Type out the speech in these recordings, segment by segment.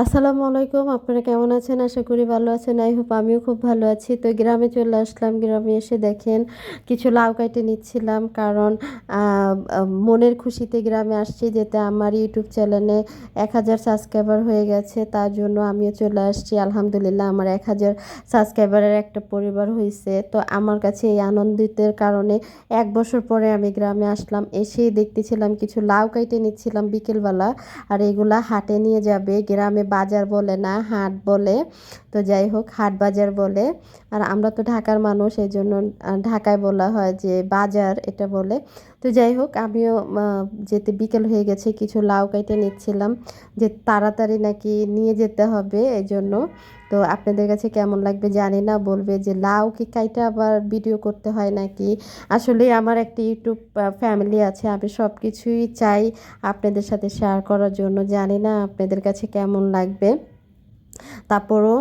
আসসালামু আলাইকুম, আপনারা কেমন আছেন? আশা করি ভালো আছেন। আই হোপ আমিও খুব ভালো আছি। তো গ্রামে চলে আসলাম। গ্রামে এসে দেখেন, কিছু লাউ কাটে নিচ্ছিলাম কারণ মনের খুশিতে গ্রামে আসছি যেতে আমার ইউটিউব চ্যানেলে এক হাজার সাবস্ক্রাইবার হয়ে গেছে। তার জন্য আমিও চলে আসছি। আলহামদুলিল্লাহ আমার এক হাজার সাবস্ক্রাইবারের একটা পরিবার হয়েছে তো আমার কাছে এই আনন্দিতের কারণে এক বছর পরে আমি গ্রামে আসলাম। এসেই দেখতেছিলাম কিছু লাউ কাইটে নিচ্ছিলাম বিকেলবেলা। আর এগুলা হাটে নিয়ে যাবে। গ্রামে বাজার বলে না হাট বলে। তো যাই হোক, হাট বাজার বলে। আর আমরা তো ঢাকার মানুষ, এই জন্য ঢাকায় বলা হয় যে বাজার এটা বলে। তো যাই হোক, আমিও যেতে বিকেল হয়ে গেছে, কিছু লাউ কাইটে নিচ্ছিলাম যে তাড়াতাড়ি নাকি নিয়ে যেতে হবে এই জন্য। তো আপনাদের কাছে কেমন লাগবে জানি না, বলবে যে লাউ কি কাইটা আবার ভিডিও করতে হয় নাকি? আসলে আমার একটা ইউটিউব ফ্যামিলি আছে, আমি সব কিছুই চাই আপনাদের সাথে শেয়ার করার জন্য, জানি না আপনাদের কাছে কেমন লাগবে। তারপরও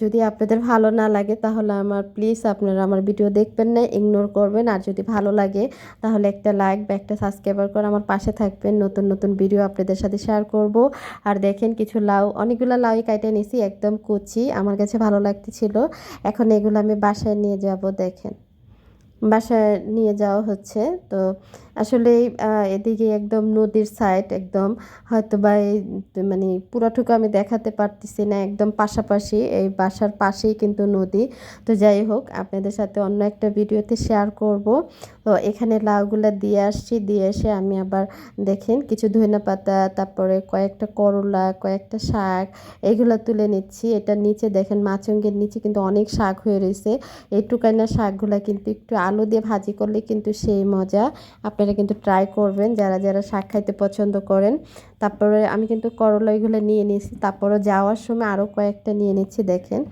যদি আপনাদের ভালো না লাগে তাহলে আমার প্লিজ আপনারা আমার ভিডিও দেখবেন না ইগনোর করবেন। আর যদি ভালো লাগে তাহলে একটা লাইক বা একটা সাবস্ক্রাইবার করে আমার পাশে থাকবেন। নতুন নতুন ভিডিও আপনাদের সাথে শেয়ার করব। আর দেখেন কিছু লাউ, অনেকগুলো লাউই কাটে নিয়েছি একদম কুচি। আমার কাছে ভালো লাগতেছিল। এখন এগুলো আমি বাসায় নিয়ে যাব, দেখেন। বাসায় নিয়ে যাওয়া হচ্ছে, তো আসলে এদিকে একদম নদীর সাইড একদম হয়তো বা মানে পুরাটুকু আমি দেখাতে পারতেছি না, একদম পাশাপাশি এই বাসার পাশেই কিন্তু নদী। তো যাই হোক, আপনাদের সাথে অন্য একটা ভিডিওতে শেয়ার করব। তো এখানে লাউগুলো দিয়ে আসছি, দিয়ে এসে আমি আবার দেখেন কিছু ধনে পাতা, তারপরে কয়েকটা করলা, কয়েকটা শাক, এগুলো তুলে নিচ্ছি। এটা নিচে দেখেন মাচঙ্গের নিচে কিন্তু অনেক শাক হয়ে রয়েছে। এই টুকাইনা শাকগুলা কিন্তু একটু আলু দিয়ে ভাজি করলে কিন্তু সেই মজা। আপনারা কিন্তু ট্রাই করবেন, যারা যারা শাক খাইতে পছন্দ করেন। তারপরে আমি কিন্তু করলা এগুলো নিয়ে নিয়েছি। তারপরে যাওয়ার সময় আরও কয়েকটা নিয়ে নিচ্ছি, দেখেন।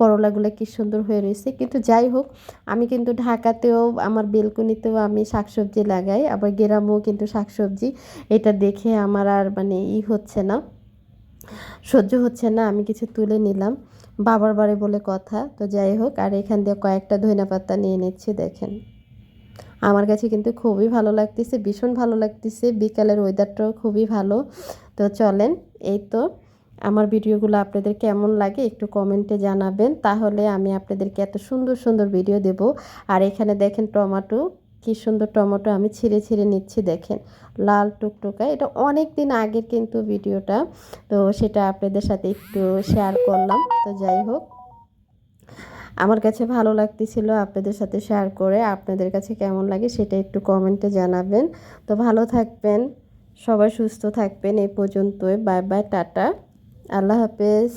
করলাগুলো কি সুন্দর হয়ে রয়েছে। কিন্তু যাই হোক, আমি কিন্তু ঢাকাতেও, আমার বেলকনিতেও আমি শাকসবজি লাগাই, আবার গ্রামেও কিন্তু শাকসবজি। এটা দেখে আমার আর মানে ই হচ্ছে না, সহ্য হচ্ছে না, আমি কিছু তুলে নিলাম। বাবার বাড়ি বলে কথা। তো যাই হোক, আর এখান দিয়ে কয়েকটা ধইনা পাতা নিয়ে নিচ্ছি, দেখেন। আমার কাছে কিন্তু খুবই ভালো লাগতেছে, ভীষণ ভালো লাগতেছে। বিকালের ওয়েদারটাও খুবই ভালো। তো চলেন, এই তো আমার ভিডিওগুলো আপনাদের কেমন লাগে একটু কমেন্টে জানাবেন। তাহলে আমি আপনাদেরকে এত সুন্দর সুন্দর ভিডিও দেব। আর এখানে দেখেন টমেটো, কি সুন্দর টমেটো আমি ছিঁড়ে ছিঁড়ে নিচ্ছি দেখেন। লাল টুকটুকা এটা অনেক দিন আগের কিন্তু ভিডিওটা তো সেটা আপনাদের সাথে একটু শেয়ার করলাম। তো যাই হোক আমার কাছে ভালো লাগতেছিল আপনাদের সাথে শেয়ার করে। আপনাদের কাছে কেমন লাগে সেটা একটু কমেন্টে জানাবেন। তো ভালো থাকবেন, সবাই সুস্থ থাকবেন এই পর্যন্তই। Bye bye tata. আল্লাহ হাফেজ।